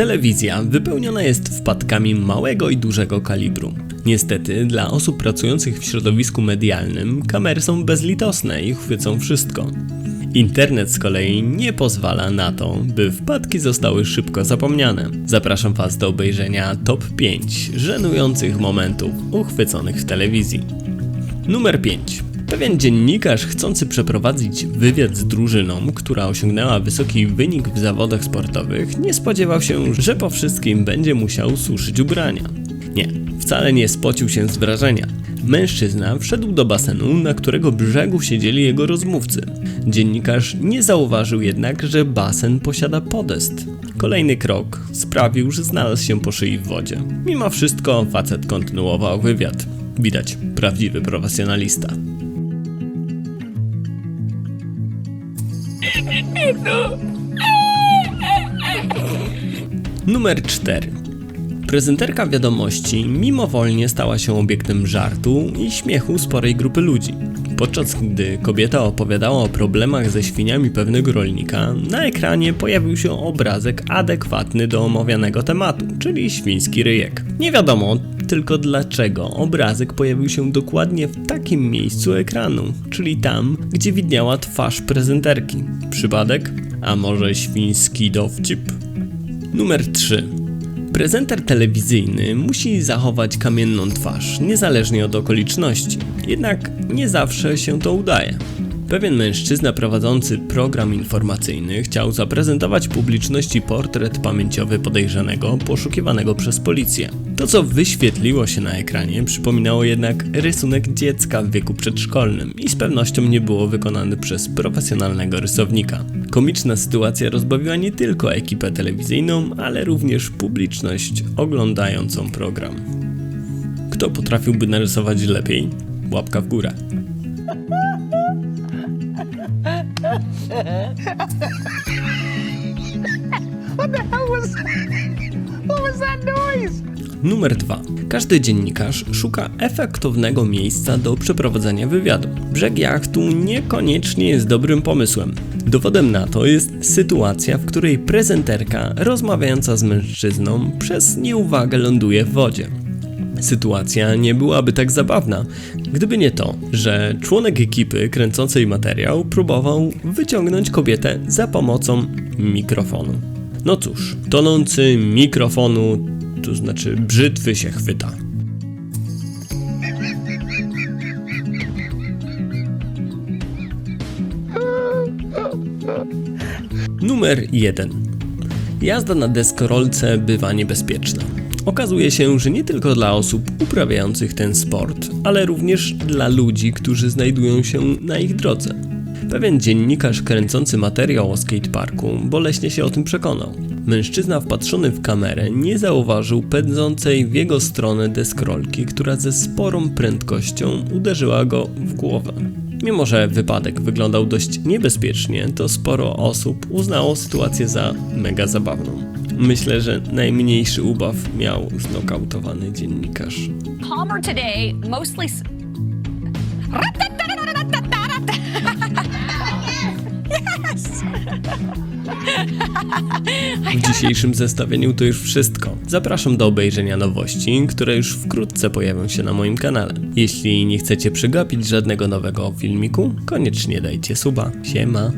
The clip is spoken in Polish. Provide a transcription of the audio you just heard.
Telewizja wypełniona jest wpadkami małego i dużego kalibru. Niestety, dla osób pracujących w środowisku medialnym, kamery są bezlitosne i chwycą wszystko. Internet z kolei nie pozwala na to, by wpadki zostały szybko zapomniane. Zapraszam Was do obejrzenia top 5 żenujących momentów uchwyconych w telewizji. Numer 5. Pewien dziennikarz chcący przeprowadzić wywiad z drużyną, która osiągnęła wysoki wynik w zawodach sportowych, nie spodziewał się, że po wszystkim będzie musiał suszyć ubrania. Nie, wcale nie spocił się z wrażenia. Mężczyzna wszedł do basenu, na którego brzegu siedzieli jego rozmówcy. Dziennikarz nie zauważył jednak, że basen posiada podest. Kolejny krok sprawił, że znalazł się po szyi w wodzie. Mimo wszystko facet kontynuował wywiad. Widać, prawdziwy profesjonalista. Numer 4. Prezenterka wiadomości mimowolnie stała się obiektem żartu i śmiechu sporej grupy ludzi. Podczas gdy kobieta opowiadała o problemach ze świniami pewnego rolnika, na ekranie pojawił się obrazek adekwatny do omawianego tematu, czyli świński ryjek. Nie wiadomo tylko dlaczego obrazek pojawił się dokładnie w takim miejscu ekranu, czyli tam, gdzie widniała twarz prezenterki. Przypadek? A może świński dowcip? Numer 3. Prezenter telewizyjny musi zachować kamienną twarz, niezależnie od okoliczności. Jednak nie zawsze się to udaje. Pewien mężczyzna prowadzący program informacyjny chciał zaprezentować publiczności portret pamięciowy podejrzanego poszukiwanego przez policję. To, co wyświetliło się na ekranie, przypominało jednak rysunek dziecka w wieku przedszkolnym i z pewnością nie było wykonany przez profesjonalnego rysownika. Komiczna sytuacja rozbawiła nie tylko ekipę telewizyjną, ale również publiczność oglądającą program. Kto potrafiłby narysować lepiej? Łapka w górę. Numer 2. Każdy dziennikarz szuka efektownego miejsca do przeprowadzenia wywiadu. Brzeg jachtu niekoniecznie jest dobrym pomysłem. Dowodem na to jest sytuacja, w której prezenterka rozmawiająca z mężczyzną przez nieuwagę ląduje w wodzie. Sytuacja nie byłaby tak zabawna, gdyby nie to, że członek ekipy kręcącej materiał próbował wyciągnąć kobietę za pomocą mikrofonu. No cóż, tonący mikrofonu, to znaczy brzytwy się chwyta. Numer 1. Jazda na deskorolce bywa niebezpieczna. Okazuje się, że nie tylko dla osób uprawiających ten sport, ale również dla ludzi, którzy znajdują się na ich drodze. Pewien dziennikarz kręcący materiał o skateparku boleśnie się o tym przekonał. Mężczyzna wpatrzony w kamerę nie zauważył pędzącej w jego stronę deskorolki, która ze sporą prędkością uderzyła go w głowę. Mimo, że wypadek wyglądał dość niebezpiecznie, to sporo osób uznało sytuację za mega zabawną. Myślę, że najmniejszy ubaw miał znokautowany dziennikarz. calmer today, mostly. W dzisiejszym zestawieniu to już wszystko. Zapraszam do obejrzenia nowości, które już wkrótce pojawią się na moim kanale. Jeśli nie chcecie przegapić żadnego nowego filmiku, koniecznie dajcie suba. Siema.